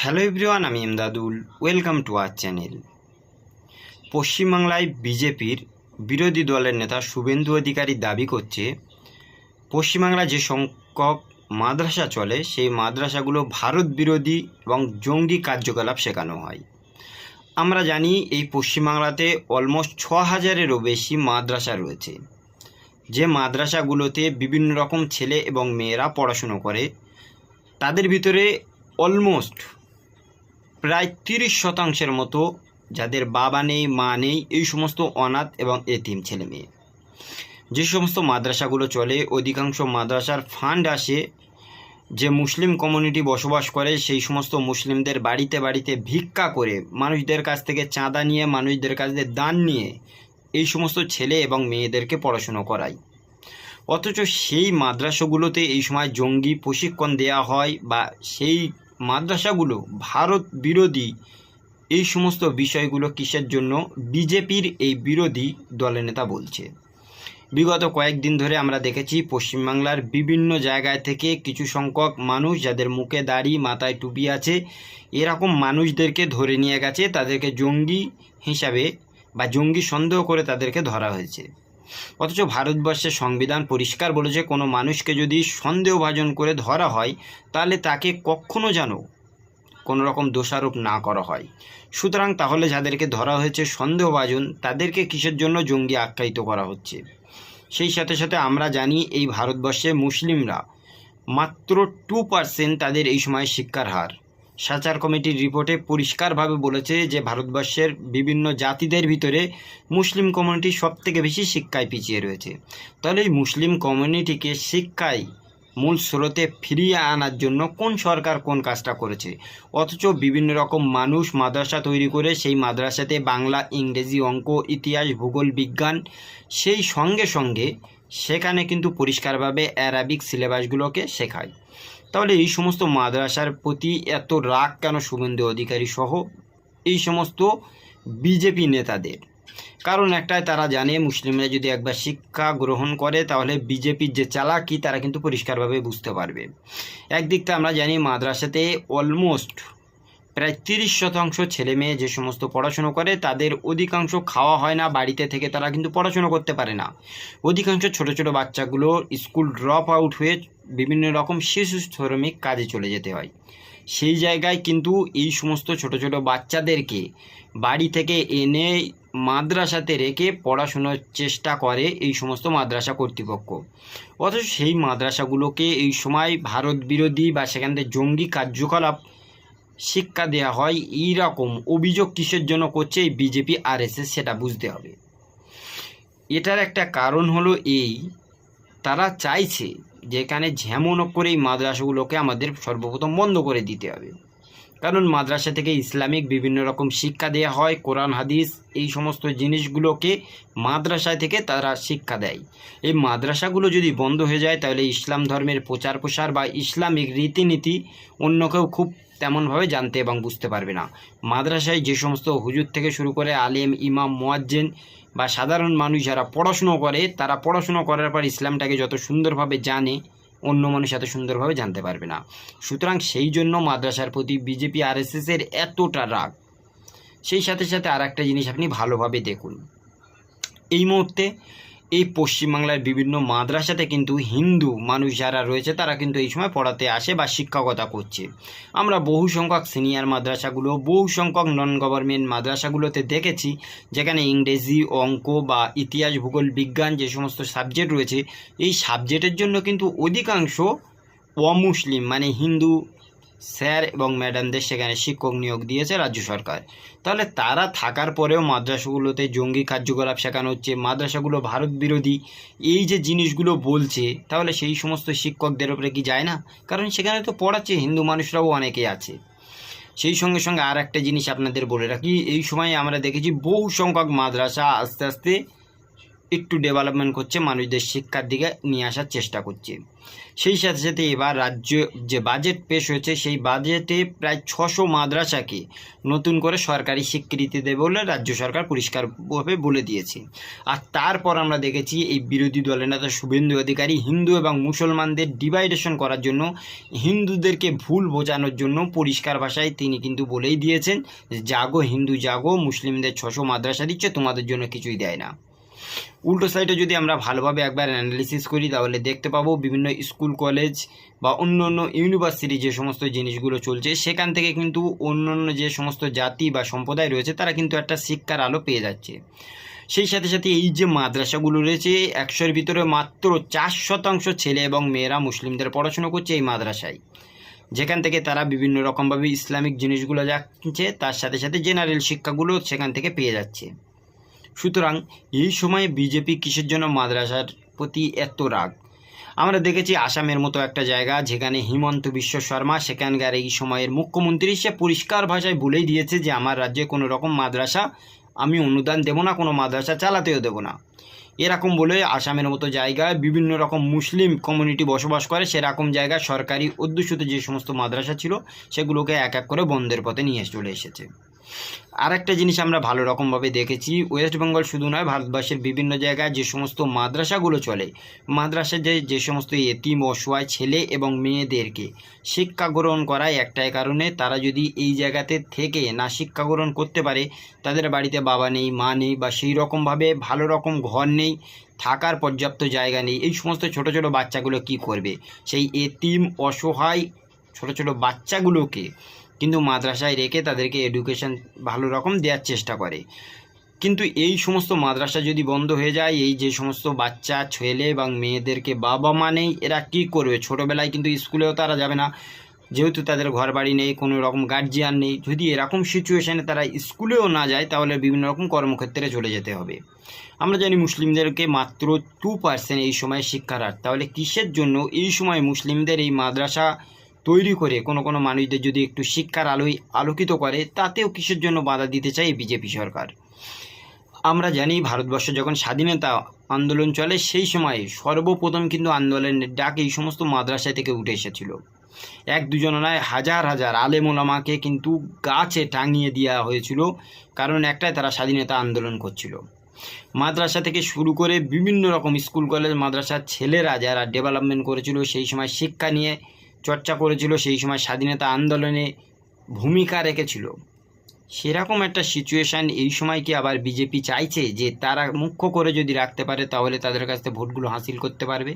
Hello everyone, আমি Emdadul welcome to our channel. পশ্চিমবাংলায় বিজেপির বিরোধী দলের নেতা শুভেন্দু অধিকারী দাবি করছে পশ্চিমবাংলায় যে সংখ্যক মাদ্রাসা চলে, সেই মাদ্রাসাগুলো ভারত বিরোধী এবং জঙ্গি কার্যকলাপ শেখানো হয়। আমরা জানি এই পশ্চিমবাংলাতে অলমোস্ট ছ হাজারেরও বেশি মাদ্রাসা রয়েছে। যে মাদ্রাসাগুলোতে বিভিন্ন রকম ছেলে এবং মেয়েরা পড়াশুনো করে, তাদের ভিতরে অলমোস্ট প্রায় তিরিশ শতাংশের মতো যাদের বাবা নেই, মা নেই, এই সমস্ত অনাথ এবং এতিম ছেলে মেয়ে যে সমস্ত মাদ্রাসাগুলো চলে, অধিকাংশ মাদ্রাসার ফান্ড আসে যে মুসলিম কমিউনিটি বসবাস করে, সেই সমস্ত মুসলিমদের বাড়িতে বাড়িতে ভিক্ষা করে মানুষদের কাছ থেকে চাঁদা নিয়ে, মানুষদের কাছ থেকে দান নিয়ে এই সমস্ত ছেলে এবং মেয়েদেরকে পড়াশুনো করায়। অথচ সেই মাদ্রাসাগুলোতে এই সময় জঙ্গি প্রশিক্ষণ দেওয়া হয় বা সেই মাদ্রাসাগুলো, ভারত বিরোধী, এই সমস্ত বিষয়গুলো কিসের জন্য বিজেপির এই বিরোধী দলের নেতা বলছে। বিগত কয়েকদিন ধরে আমরা দেখেছি পশ্চিমবাংলার বিভিন্ন জায়গায় থেকে কিছু সংখ্যক মানুষ যাদের মুখে দাড়ি, মাথায় টুপি আছে, এরকম মানুষদেরকে ধরে নিয়ে গেছে, তাদেরকে জঙ্গি হিসাবে বা জঙ্গি সন্দেহ করে তাদেরকে ধরা হয়েছে। অথচ ভারতবর্ষের সংবিধান পরিষ্কার বলেছে কোনো মানুষকে যদি সন্দেহভাজন করে ধরা হয়, তাহলে তাকে কখনো যেন কোনো রকম দোষারোপ না করা হয়। সুতরাং তাহলে যাদেরকে ধরা হয়েছে সন্দেহভাজন, তাদেরকে কিসের জন্য জঙ্গি আখ্যায়িত করা হচ্ছে? সেই সাথে সাথে আমরা জানি এই ভারতবর্ষে মুসলিমরা মাত্র টু পার্সেন্ট তাদের এই সময় শিক্ষার হার। সাচার কমিটির রিপোর্টে পরিষ্কারভাবে বলেছে যে ভারতবর্ষের বিভিন্ন জাতিদের ভিতরে মুসলিম কমিউনিটি সব থেকে বেশি শিক্ষায় পিছিয়ে রয়েছে। তাহলে এই মুসলিম কমিউনিটিকে শিক্ষায় মূল স্রোতে ফিরিয়ে আনার জন্য কোন সরকার কোন কাজটা করেছে? অথচ বিভিন্ন রকম মানুষ মাদ্রাসা তৈরি করে সেই মাদ্রাসাতে বাংলা, ইংরেজি, অঙ্ক, ইতিহাস, ভূগোল, বিজ্ঞান, সেই সঙ্গে সঙ্গে সেখানে কিন্তু পরিষ্কারভাবে অ্যারাবিক সিলেবাসগুলোকে শেখায়। তাহলে এই সমস্ত মাদ্রাসার প্রতি এত রাগ কেন শুভেন্দু অধিকারী সহ? এই সমস্ত বিজেপি নেতাদের। কারণ একটাই, তারা জানে মুসলিমরা যদি একবার শিক্ষা গ্রহণ করে, তাহলে বিজেপির যে চালাকি, তারা কিন্তু পরিষ্কারভাবে বুঝতে পারবে। একদিক থেকে আমরা জানি, মাদ্রাসাতে অলমোস্ট প্রায় তিরিশ শতাংশ ছেলে মেয়ে যে সমস্ত পড়াশুনো করে, তাদের অধিকাংশ খাওয়া হয় না, বাড়িতে থেকে তারা কিন্তু পড়াশুনো করতে পারে না। অধিকাংশ ছোট ছোট বাচ্চাগুলো স্কুল ড্রপ আউট হয়ে বিভিন্ন রকম শিশু শ্রমিক কাজে চলে যেতে হয়। সেই জায়গায় কিন্তু এই সমস্ত ছোট ছোট বাচ্চাদেরকে বাড়ি থেকে এনে মাদ্রাসাতে রেখে পড়াশোনার চেষ্টা করে এই সমস্ত মাদ্রাসা কর্তৃপক্ষ। অথচ সেই মাদ্রাসাগুলোকে এই সময় ভারত বিরোধী বা সেখান থেকে জঙ্গি কার্যকলাপ শিক্ষা দেওয়া হয় এই রকম অভিযোগ কিসের জন্য করছে এই বিজেপি, আরএসএস সেটা বুঝতে হবে। এটার একটা কারণ হলো এই, তারা চাইছে যেখানে যেমন করে এই মাদ্রাসাগুলোকে আমাদের সর্বপ্রথম বন্ধ করে দিতে হবে। কারণ মাদ্রাসা থেকে ইসলামিক বিভিন্ন রকম শিক্ষা দেওয়া হয়, কোরআন, হাদিস এই সমস্ত জিনিসগুলোকে মাদ্রাসায় থেকে তারা শিক্ষা দেয়। এই মাদ্রাসাগুলো যদি বন্ধ হয়ে যায়, তাহলে ইসলাম ধর্মের প্রচার প্রসার বা ইসলামিক রীতিনীতি অন্য কেউ খুব তেমনভাবে জানতে এবং বুঝতে পারবে না। মাদ্রাসায় যে সমস্ত হুজুর থেকে শুরু করে আলেম, ইমাম, মোয়াজ্জেন বা সাধারণ মানুষ যারা পড়াশুনো করে, তারা পড়াশুনো করার পর ইসলামটাকে যত সুন্দরভাবে জানে, অন্য মানুষ এত সুন্দরভাবে জানতে পারবে না। সুতরাং সেই জন্য মাদ্রাসার প্রতি বিজেপি আরএসএসের এতটা রাগ। সেই সাথে সাথে আর একটা জিনিস আপনি ভালোভাবে দেখুন। এই মুহূর্তে এই পশ্চিমবাংলার বিভিন্ন মাদ্রাসাতে কিন্তু হিন্দু মানুষ যারা রয়েছে, তারা কিন্তু এই সময় পড়াতে আসে বা শিক্ষকতা করছে। আমরা বহু সংখ্যক সিনিয়র মাদ্রাসাগুলো বহু সংখ্যক নন গভর্নমেন্ট মাদ্রাসাগুলোতে দেখেছি, যেখানে ইংরেজি, অঙ্ক বা ইতিহাস, ভূগোল, বিজ্ঞান যে সমস্ত সাবজেক্ট রয়েছে, এই সাবজেক্টের জন্য কিন্তু অধিকাংশ অমুসলিম মানে হিন্দু স্যার এবং ম্যাডামদের সেখানে শিক্ষক নিয়োগ দিয়েছে রাজ্য সরকার। তাহলে তারা থাকার পরেও মাদ্রাসাগুলোতে জঙ্গি কার্যকলাপ শেখানো হচ্ছে, মাদ্রাসাগুলো ভারত বিরোধী, এই যে জিনিসগুলো বলছে, তাহলে সেই সমস্ত শিক্ষকদের ওপরে কি যায় না? কারণ সেখানে তো পড়াচ্ছে, হিন্দু মানুষরাও অনেকে আছে। সেই সঙ্গে সঙ্গে আর একটা জিনিস আপনাদের বলে রাখি, এই সময় আমরা দেখেছি বহু সংখ্যক মাদ্রাসা আস্তে আস্তে একটু ডেভেলপমেন্ট করছে, মানুষদের শিক্ষার দিকে নিয়ে আসার চেষ্টা করছে। সেই সাথে সাথে এবার রাজ্য যে বাজেট পেশ হয়েছে, সেই বাজেটে প্রায় ছশো মাদ্রাসাকে নতুন করে সরকারি স্বীকৃতি দেবে বলে রাজ্য সরকার পরিষ্কারভাবে বলে দিয়েছে। আর তারপর আমরা দেখেছি এই বিরোধী দলের নেতা শুভেন্দু অধিকারী হিন্দু এবং মুসলমানদের ডিভাইডেশন করার জন্য, হিন্দুদেরকে ভুল বোঝানোর জন্য পরিষ্কার ভাষায় তিনি কিন্তু বলেই দিয়েছেন জাগো হিন্দু, জাগো, মুসলিমদের ছশো মাদ্রাসা দিচ্ছে, তোমাদের জন্য কিছুই দেয় না। উল্টো সাইডে যদি আমরা ভালোভাবে একবার অ্যানালিসিস করি, তাহলে দেখতে পাবো বিভিন্ন স্কুল কলেজ বা অন্য অন্য ইউনিভার্সিটি যে সমস্ত জিনিসগুলো চলছে, সেখান থেকে কিন্তু অন্য অন্য যে সমস্ত জাতি বা সম্প্রদায় রয়েছে, তারা কিন্তু একটা শিক্ষার আলো পেয়ে যাচ্ছে। সেই সাথে সাথে এই যে মাদ্রাসাগুলো রয়েছে, একশোর ভিতরে মাত্র চার শতাংশ ছেলে এবং মেয়েরা মুসলিমদের পড়াশোনা করছে এই মাদ্রাসায়। যেখান থেকে তারা বিভিন্ন রকমভাবে ইসলামিক জিনিসগুলো যাচ্ছে, তার সাথে সাথে জেনারেল শিক্ষাগুলো সেখান থেকে পেয়ে যাচ্ছে। সুতরাং এই সময়ে বিজেপি কিসের জন্য মাদ্রাসার প্রতি এত রাগ? আমরা দেখেছি আসামের মতো একটা জায়গা যেখানে হিমন্ত বিশ্ব শর্মা, সেখানকার এই সময়ের মুখ্যমন্ত্রী, সে পরিষ্কার ভাষায় বলেই দিয়েছে যে, আমার রাজ্যে কোনো রকম মাদ্রাসা আমি অনুদান দেবো না, কোনো মাদ্রাসা চালাতেও দেবো না। এরকম বলে আসামের মতো জায়গায় বিভিন্ন রকম মুসলিম কমিউনিটি বসবাস করে। সেরকম জায়গায় সরকারি অধ্যুষিত যে সমস্ত মাদ্রাসা ছিল, সেগুলোকে এক এক করে বন্ধের পথে নিয়ে চলে এসেছে। আর একটা জিনিস আমরা ভালো রকমভাবে দেখেছি ওয়েস্ট বেঙ্গল শুধু নয় ভারতবর্ষের বিভিন্ন জায়গায় যে সমস্ত মাদ্রাসাগুলো চলে মাদ্রাসা যে যে সমস্ত এতিম, অসহায় ছেলে এবং মেয়েদেরকে শিক্ষা গ্রহণ করায় একটাই কারণে তারা যদি এই জায়গাতে থেকে না শিক্ষা গ্রহণ করতে পারে, তাদের বাড়িতে বাবা নেই, মা নেই বা সেই রকমভাবে ভালো রকম ঘর নেই, থাকার পর্যাপ্ত জায়গা নেই, এই সমস্ত ছোট ছোট বাচ্চাগুলো কি করবে? সেই এতিম, অসহায় ছোট ছোট বাচ্চাগুলোকে কিন্তু মাদ্রাসায় রেখে তাদেরকে এডুকেশন ভালো রকম দেওয়ার চেষ্টা করে। কিন্তু এই সমস্ত মাদ্রাসা যদি বন্ধ হয়ে যায়, এই যে সমস্ত বাচ্চা, ছেলে এবং মেয়েদেরকে বাবা মা নেই, এরা কী করবে? ছোটোবেলায় কিন্তু স্কুলেও তারা যাবে না। যেহেতু তাদের ঘর বাড়ি নেই, কোনো রকম গার্জিয়ান নেই। যদি এরকম সিচুয়েশানে তারা স্কুলেও না যায়, তাহলে বিভিন্ন রকম কর্মক্ষেত্রে চলে যেতে হবে। আমরা জানি মুসলিমদেরকে মাত্র টু পার্সেন্ট এই সময় শিক্ষার হার। তাহলে কিসের জন্য এই সময় মুসলিমদের এই মাদ্রাসা তৈরি করে কোনো কোনো মানুষদের যদি একটু শিক্ষার আলোয় আলোকিত করে, তাতেও কিসের জন্য বাধা দিতে চায় বিজেপি সরকার? আমরা জানি ভারতবর্ষ যখন স্বাধীনতা আন্দোলন চলে, সেই সময় সর্বপ্রথম কিন্তু আন্দোলনের ডাক এই সমস্ত মাদ্রাসা থেকে উঠে এসেছিল। এক দুজন নয় হাজার হাজার আলেমোলামাকে কিন্তু গাছে টাঙিয়ে দেওয়া হয়েছিল, কারণ একটাই তারা স্বাধীনতা আন্দোলন করছিল। মাদ্রাসা থেকে শুরু করে বিভিন্ন রকম স্কুল, কলেজ, মাদ্রাসার ছেলেরা যারা ডেভেলপমেন্ট করেছিল, সেই সময় শিক্ষা নিয়ে চর্চা করেছিল, সেই সময় স্বাধীনতা আন্দোলনে ভূমিকা রেখেছিল। সেরকম একটা সিচুয়েশান এই সময় কি আবার বিজেপি চাইছে যে তারা মুখ্য করে যদি রাখতে পারে, তাহলে তাদের কাছ থেকে ভোটগুলো হাসিল করতে পারবে?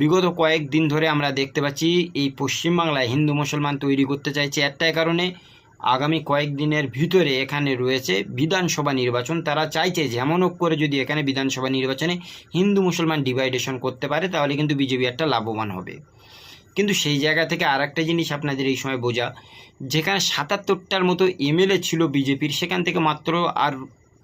বিগত কয়েকদিন ধরে আমরা দেখতে পাচ্ছি, এই পশ্চিমবাংলায় হিন্দু মুসলমান তৈরি করতে চাইছে একটাই কারণে, আগামী কয়েকদিনের ভিতরে এখানে রয়েছে বিধানসভা নির্বাচন। তারা চাইছে যেমন হোক করে যদি এখানে বিধানসভা নির্বাচনে হিন্দু মুসলমান ডিভাইডেশন করতে পারে, তাহলে কিন্তু বিজেপি একটা লাভবান হবে। কিন্তু সেই জায়গা থেকে আর একটা জিনিস আপনাদের এই সময় বোঝা। যেখানে সাতাত্তরটার মতো এমএলএ ছিল বিজেপির, সেখান থেকে মাত্র আর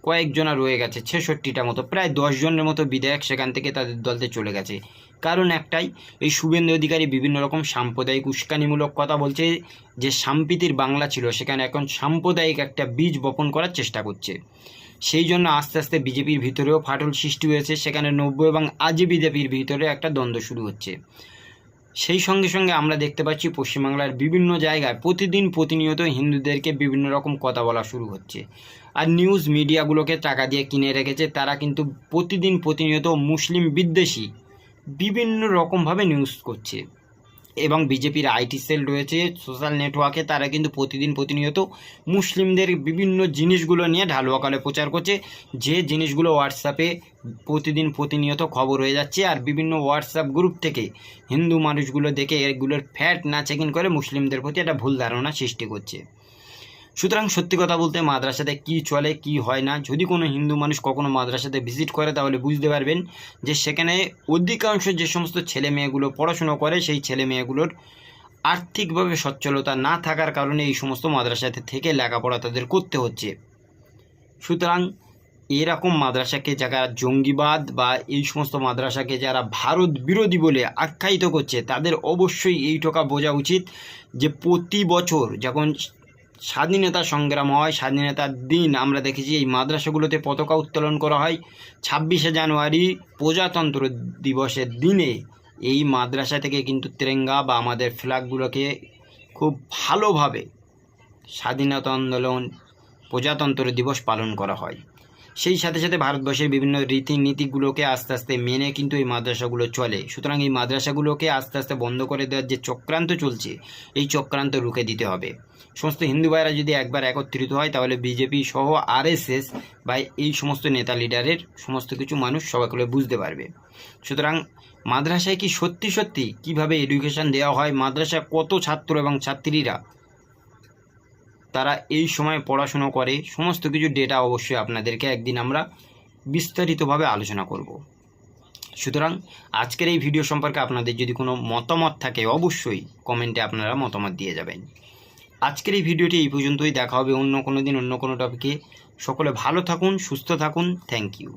কয়েকজনা রয়ে গেছে ছেষট্টিটা মতো। প্রায় দশজনের মতো বিধায়ক সেখান থেকে তাদের দলতে চলে গেছে। কারণ একটাই, এই শুভেন্দু অধিকারী বিভিন্ন রকম সাম্প্রদায়িক উস্কানিমূলক কথা বলছে যে, সাম্প্রীতির বাংলা ছিল, সেখানে এখন সাম্প্রদায়িক একটা বীজ বপন করার চেষ্টা করছে। সেই জন্য আস্তে আস্তে বিজেপির ভিতরেও ফাটল সৃষ্টি হয়েছে, সেখানে নব্য এবং আজই বিজেপির ভিতরে একটা দ্বন্দ্ব শুরু হচ্ছে। সেই সঙ্গে সঙ্গে আমরা দেখতে পাচ্ছি পশ্চিমবাংলার বিভিন্ন জায়গায় প্রতিদিন প্রতিনিয়ত হিন্দুদেরকে বিভিন্ন রকম কথা বলা শুরু হচ্ছে। আর নিউজ মিডিয়াগুলোকে টাকা দিয়ে কিনে রেখেছে, তারা কিন্তু প্রতিদিন প্রতিনিয়ত মুসলিম বিদ্বেষী বিভিন্ন রকমভাবে নিউজ করছে। এবং বিজেপির আইটি সেল রয়েছে, সোশ্যাল নেটওয়ার্কে তারা কিন্তু প্রতিদিন প্রতিনিয়ত মুসলিমদের বিভিন্ন জিনিসগুলো নিয়ে ঢালুয়াকালে প্রচার করছে। যে জিনিসগুলো হোয়াটসঅ্যাপে প্রতিদিন প্রতিনিয়ত খবর হয়ে যাচ্ছে আর বিভিন্ন হোয়াটসঅ্যাপ গ্রুপ থেকে হিন্দু মানুষগুলো দেখে এগুলোর ফ্যাট না চেকিং করে মুসলিমদের প্রতি একটা ভুল ধারণা সৃষ্টি করছে। সুতরাং সত্যি কথা বলতে মাদ্রাসাতে কি চলে, কি হয় না, যদি কোনো হিন্দু মানুষ কখনো মাদ্রাসাতে ভিজিট করে, তাহলে বুঝতে পারবেন যে সেখানে অধিকাংশ যে সমস্ত ছেলে মেয়েগুলো পড়াশুনো করে, সেই ছেলে মেয়েগুলোর আর্থিকভাবে সচ্ছলতা না থাকার কারণে এই সমস্ত মাদ্রাসাতে থেকে লেখাপড়া তাদের করতে হচ্ছে। সুতরাং এরকম মাদ্রাসাকে যারা জঙ্গিবাদ বা এই সমস্ত মাদ্রাসাকে যারা ভারত বিরোধী বলে আখ্যায়িত করছে, তাদের অবশ্যই এই টোকা বোঝা উচিত যে প্রতি বছর যখন স্বাধীনতা সংগ্রাম হয়, স্বাধীনতার দিন আমরা দেখেছি এই মাদ্রাসাগুলোতে পতাকা উত্তোলন করা হয়। ছাব্বিশে জানুয়ারি প্রজাতন্ত্র দিবসের দিনে এই মাদ্রাসা থেকে কিন্তু তেরেঙ্গা বা আমাদের ফ্ল্যাগগুলোকে খুব ভালোভাবে স্বাধীনতা আন্দোলন, প্রজাতন্ত্র দিবস পালন করা হয়। সেই সাথে সাথে ভারতবর্ষের বিভিন্ন রীতিনীতিগুলোকে আস্তে আস্তে মেনে কিন্তু এই মাদ্রাসাগুলো চলে। সুতরাং এই মাদ্রাসাগুলোকে আস্তে আস্তে বন্ধ করে দেওয়ার যে চক্রান্ত চলছে, এই চক্রান্ত রুখে দিতে হবে। সমস্ত হিন্দু ভাইরা যদি একবার একত্রিত হয়, তাহলে বিজেপি সহ আরএসএস বা এই সমস্ত নেতা লিডারের সমস্ত কিছু মানুষ সবাইগুলো বুঝতে পারবে। সুতরাং মাদ্রাসায় কি সত্যি সত্যি কীভাবে এডুকেশন দেওয়া হয়, মাদ্রাসায় কত ছাত্র এবং ছাত্রীরা তারা এই সময় পড়াশুনো করে, সমস্ত কিছু ডেটা অবশ্যই আপনাদেরকে একদিন আমরা বিস্তারিতভাবে আলোচনা করব। সুতরাং আজকের এই ভিডিও সম্পর্কে আপনাদের যদি কোনো মতামত থাকে, অবশ্যই কমেন্টে আপনারা মতামত দিয়ে যাবেন। আজকের এই ভিডিওটি এই পর্যন্তই, দেখা হবে অন্য কোনো দিন, অন্য কোনো টপিকে সকলে ভালো থাকুন, সুস্থ থাকুন থ্যাংক ইউ